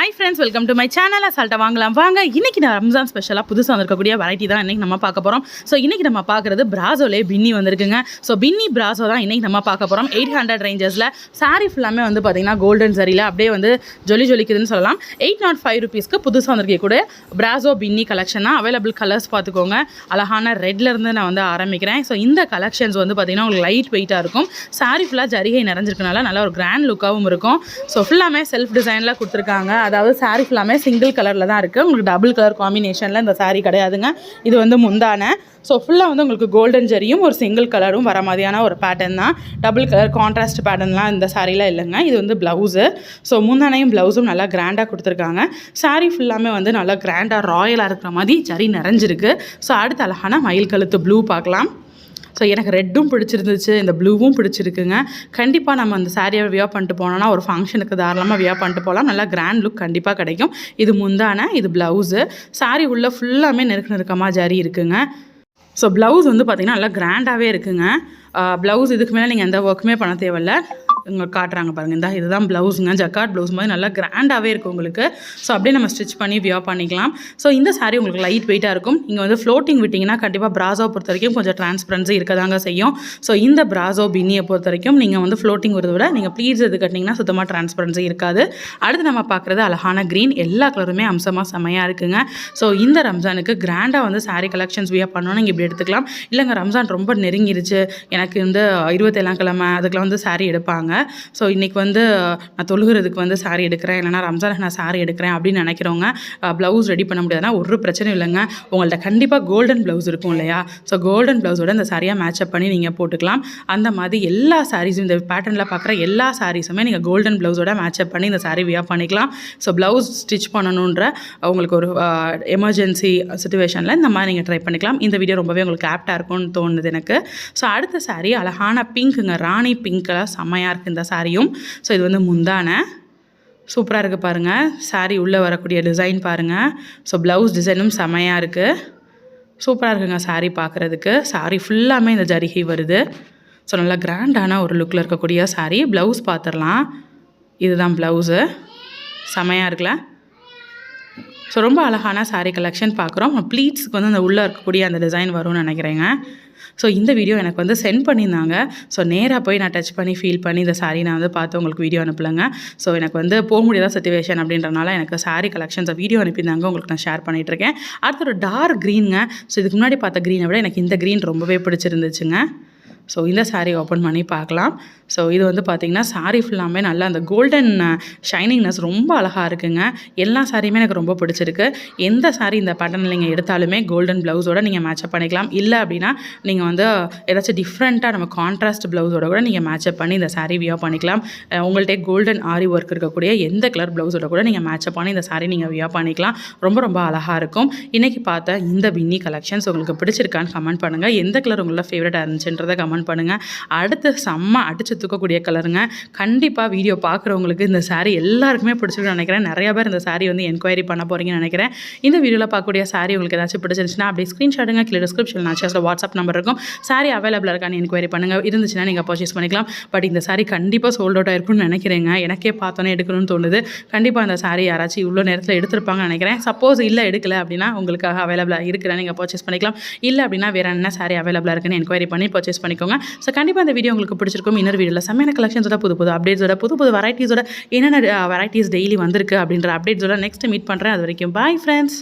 Hi friends welcome to my channel அசால்ட்டை வாங்கலாம். வாங்க இன்னைக்கு நான் ரம்ஜான் ஸ்பெஷலாக புதுசாக வந்திருக்கக்கூடிய வெரைட்டி தான் இன்றைக்கி நம்ம பார்க்க போகிறோம் ஸோ இன்னைக்கு நம்ம பார்க்குறது பிராசோலே பின்னி வந்திருக்குங்க. ஸோ பின்னி பிராசோ தான் இன்றைக்கி நம்ம பார்க்க போகிறோம் எயிட் ஹண்ட்ரட் ரேஞ்சஸில் சாரீ ஃபுல்லாமே வந்து பார்த்தீங்கன்னா கோல்டன் சரியில் அப்படியே வந்து ஜொலி ஜொலிக்குதுன்னு சொல்லலாம். எயிட் நாட் ஃபைவ் ருபீஸ்க்கு புதுசாக வந்திருக்கக்கூடிய பிராசோ பின்னி கலெக்ஷன் தான் அவைலபிள் கலர்ஸ் பார்த்துக்கோங்க. அழகான ரெட்லேருந்து நான் வந்து ஆரம்பிக்கிறேன். ஸோ இந்த கலெக்ஷன்ஸ் வந்து பார்த்தீங்கன்னா உங்களுக்கு லைட் வெயிட்டாக இருக்கும். சாரீ ஃபுல்லாக ஜரிகை நிறைஞ்சிருக்கனால நல்ல ஒரு கிராண்ட் லுக்காகவும் இருக்கும். ஸோ ஃபுல்லாமே செல்ஃப் டிசைனில் கொடுத்துருக்காங்க. அதாவது சாரீ ஃபுல்லாமே சிங்கிள் கலரில் தான் இருக்குது உங்களுக்கு டபுள் கலர் காம்பினேஷனில் இந்த சாரீ கிடையாதுங்க. இது வந்து முந்தான. ஸோ ஃபுல்லாக வந்து உங்களுக்கு கோல்டன் ஜரியும் ஒரு சிங்கிள் கலரும் வர மாதிரியான ஒரு பேட்டர்ன் தான். டபுள் கலர் கான்ட்ராஸ்ட் பேட்டர்ன்லாம் இந்த சாரியில் இல்லைங்க. இது வந்து ப்ளவுஸு ஸோ முந்தானையும் ப்ளவுஸும் நல்லா கிராண்டாக கொடுத்துருக்காங்க. சாரீ ஃபுல்லாமே வந்து நல்லா கிராண்டாக ராயலாக இருக்கிற மாதிரி ஜரி நிறைஞ்சிருக்கு. ஸோ அடுத்து அழகான மயில் கழுத்து ப்ளூ பார்க்கலாம். ஸோ எனக்கு ரெட்டும் பிடிச்சிருந்துச்சு இந்த ப்ளூவும் பிடிச்சிருக்குங்க. கண்டிப்பாக நம்ம அந்த சாரியை வியர் பண்ணிட்டு போனோம்னா ஒரு ஃபங்க்ஷனுக்கு தாராளமாக வியர் பண்ணிட்டு போகலாம். நல்லா கிராண்ட் லுக் கண்டிப்பாக கிடைக்கும். இது முந்தான இது ப்ளவுஸு சாரி உள்ளே ஃபுல்லாமே நெருக்க நெருக்கமாக ஜரி இருக்குங்க. ஸோ ப்ளவுஸ் வந்து பார்த்திங்கன்னா நல்லா கிராண்டாகவே இருக்குங்க. ப்ளவுஸ் இதுக்கு மேலே நீங்கள் எந்த ஒர்க்குமே பண்ண தேவையில்ல. உங்களுக்கு காட்டுறாங்க பாருங்கள் இந்த இதுதான் ப்ளவுஸுங்க. ஜக்காட் ப்ளவுஸ் மாதிரி நல்லா கிராண்டாகவே இருக்கும் உங்களுக்கு. ஸோ அப்படியே நம்ம ஸ்டிச் பண்ணி வியா பண்ணிக்கலாம். ஸோ இந்த சாரீ உங்களுக்கு லைட் வெயிட்டாக இருக்கும். இங்கே வந்து ஃப்ளோட்டிங் விட்டிங்கன்னா கண்டிப்பாக ப்ராசோ பொறுத்த வரைக்கும் கொஞ்சம் டிரான்ஸ்பரன்சி இருக்க தாங்க செய்யும். ஸோ இந்த ப்ராசோ பின்னியை பொறுத்த வரைக்கும் நீங்கள் வந்து ஃப்ளோட்டிங் வரதை விட நீங்கள் ப்ளீட்ஸ் இது கட்டிங்கன்னா சுத்தமாக டிரான்ஸ்பரன்சி இருக்காது. அடுத்து நம்ம பார்க்குறது அழகான க்ரீன் எல்லா கலருமே அம்சமாக செமையாக இருக்குங்க. ஸோ இந்த ரம்ஜானுக்கு கிராண்டாக வந்து சாரீ கலெக்ஷன்ஸ் வியா பண்ணணும்னு நீங்கள் இப்படி எடுத்துக்கலாம். இல்லைங்க ரம்ஜான் ரொம்ப நெருங்கிருச்சு. எனக்கு வந்து இருபத்தேழாம் கிழமை அதுக்கெலாம் வந்து சாரீ எடுப்பாங்க. ஸோ இன்றைக்கி வந்து நான் தொழுகிறதுக்கு வந்து சாரீ எடுக்கிறேன். இல்லைனா ரம்ஜானுக்கு நான் சாரீ எடுக்கிறேன் அப்படின்னு நினைக்கிறவங்க ப்ளவுஸ் ரெடி பண்ண முடியாதுன்னா ஒரு பிரச்சனையும் இல்லைங்க. உங்கள்கிட்ட கண்டிப்பாக கோல்டன் ப்ளவுஸ் இருக்கும் இல்லையா? ஸோ கோல்டன் ப்ளவுஸோட இந்த சாரியாக மேட்சப் பண்ணி நீங்கள் போட்டுக்கலாம். அந்த மாதிரி எல்லா சாரீஸும் இந்த பேட்டர்னில் பார்க்குற எல்லா சாரீஸுமே நீங்கள் கோல்டன் ப்ளவுஸோட மேட்சப் பண்ணி இந்த சாரீ வியா பண்ணிக்கலாம். ஸோ ப்ளவுஸ் ஸ்டிச் பண்ணணுன்ற உங்களுக்கு ஒரு எமர்ஜென்சி சுச்சுவேஷனில் இந்த மாதிரி நீங்கள் ட்ரை பண்ணிக்கலாம். இந்த வீடியோ ரொம்பவே உங்களுக்கு ஆப்டாக இருக்கும்னு தோணுது எனக்கு. ஸோ அடுத்த சாரீ அழகான பிங்க்குங்க ராணி பிங்க்கெல்லாம் செம்மையாக இருக்குது இந்த சாரியும். ஸோ இது வந்து முந்தான. சூப்பராக இருக்குது பாருங்கள் சாரீ உள்ளே வரக்கூடிய டிசைன் பாருங்கள் ஸோ ப்ளவுஸ் டிசைனும் செமையாக இருக்குது சூப்பராக இருக்குங்க சாரீ பார்க்குறதுக்கு சாரீ ஃபுல்லாமே இந்த ஜரிகை வருது. ஸோ நல்லா கிராண்டான ஒரு லுக்கில் இருக்கக்கூடிய சாரீ ப்ளவுஸ் பார்த்துடலாம் இதுதான் ப்ளவுஸு செமையாக இருக்குல்ல. ஸோ ரொம்ப அழகான சாரீ கலெக்ஷன் பார்க்குறோம். ப்ளீட்ஸ்க்கு வந்து அந்த உள்ளே இருக்கக்கூடிய அந்த டிசைன் வரும்னு நினைக்கிறேங்க. ஸோ இந்த வீடியோ எனக்கு வந்து சென்ட் பண்ணியிருந்தாங்க. ஸோ நேராக போய் நான் டச் பண்ணி ஃபீல் பண்ணி இந்த சாரீ நான் வந்து பார்த்து உங்களுக்கு வீடியோ அனுப்பலைங்க. ஸோ எனக்கு வந்து போக முடியாத சுச்சுவேஷன் அப்படின்றனால எனக்கு சாரீ கலெக்ஷன்ஸை வீடியோ அனுப்பியிருந்தாங்க. உங்களுக்கு நான் ஷேர் பண்ணிகிட்ருக்கேன் அடுத்த ஒரு டார்க் க்ரீனுங்க ஸோ இதுக்கு முன்னாடி பார்த்த க்ரீனை விட எனக்கு இந்த க்ரீன் ரொம்பவே பிடிச்சிருந்துச்சுங்க. ஸோ இந்த சாரீ ஓப்பன் பண்ணி பார்க்கலாம். ஸோ இது வந்து பார்த்திங்கன்னா சாரீ ஃபுல்லாமே நல்லா அந்த கோல்டன் ஷைனிங்னஸ் ரொம்ப அழகாக இருக்குங்க. எல்லா சாரியுமே எனக்கு ரொம்ப பிடிச்சிருக்கு. எந்த சாரீ இந்த பேட்டர்னில் நீங்கள் எடுத்தாலுமே கோல்டன் ப்ளவுஸோட நீங்கள் மேட்சப் பண்ணிக்கலாம். இல்லை அப்படின்னா நீங்கள் வந்து ஏதாச்சும் டிஃப்ரெண்ட்டாக நம்ம கான்ட்ராஸ்ட் ப்ளவுஸோட கூட நீங்கள் மேட்சப் பண்ணி இந்த சாரீ வியர் பண்ணிக்கலாம். உங்கள்கிட்ட கோல்டன் ஆரி ஒர்க் இருக்கக்கூடிய எந்த கலர் ப்ளவுஸோட கூட நீங்கள் மேட்சப் பண்ணி இந்த சாரீ நீங்கள் வியர் பண்ணிக்கலாம். ரொம்ப ரொம்ப அழகாக இருக்கும். இன்றைக்கி பார்த்த இந்த பின்னி கலெக்ஷன்ஸ் உங்களுக்கு பிடிச்சிருக்கான்னு கமெண்ட் பண்ணுங்கள் எந்த கலர் உங்களோட ஃபேவரட்டாக இருந்துச்சுன்றதை கமெண்ட் பண்ணுங்கள் அடுத்து செம்ம அடிச்சு தூக்கக்கூடிய கலருங்க கண்டிப்பாக வீடியோ பார்க்குறவங்களுக்கு இந்த சாரீ எல்லாருக்குமே பிடிச்சிருக்குன்னு நினைக்கிறேன். நிறைய பேர் இந்த சாரீ வந்து என்கொயரி பண்ண போகிறீங்கன்னு நினைக்கிறேன். இந்த வீடியோவில் பார்க்கக்கூடிய saree உங்களுக்கு ஏதாச்சும் பிடிச்சிருந்துச்சுன்னா அப்படியே ஸ்க்ரீன்ஷாட்டுங்க கீழே டிஸ்கிரிப்ஷன் நான் வாட்ஸ்அப் நம்பர் இருக்கும். saree அவைலபிளாக இருக்கான்னு என்கொயரி பண்ணுங்கள் இருந்துச்சுன்னா நீங்கள் பர்ச்சேஸ் பண்ணிக்கலாம். பட் இந்த சாரீ கண்டிப்பாக சோல்ட் அவுட் ஆயிருக்கும்னு நினைக்கிறேங்க. எனக்கே பார்த்தோன்னே எடுக்கணும்னு தோணுது. கண்டிப்பாக அந்த saree யாராச்சும் இவ்வளோ நேரத்தில் எடுத்திருப்பாங்கன்னு நினைக்கிறேன். சப்போஸ் இல்லை எடுக்கல அப்படின்னா உங்களுக்காக அவைலபிளாக இருக்கிற நீங்கள் பர்ச்சேஸ் பண்ணிக்கலாம். இல்லை அப்படின்னா வேறு என்ன saree அவைலபிளாக இருக்குன்னு என்கொயரி பண்ணி பர்ச்சேஸ் பண்ணிக்கோங்க. ஸோ கண்டிப்பாக இந்த வீடியோ உங்களுக்கு பிடிச்சிருக்கும். இன்னொரு வீடியோவில் செம்மையான கலெக்ஷன்ஸோட புது புது அப்டேட்ஸோட புது புது வெரைட்டிஸோட என்னென்ன வெரைட்டிஸ் டெய்லி வந்திருக்கு அப்படின்ற அப்டேட்ஸோட நெக்ஸ்ட் மீட் பண்ணுறேன் அது வரைக்கும் பாய் ஃப்ரெண்ட்ஸ்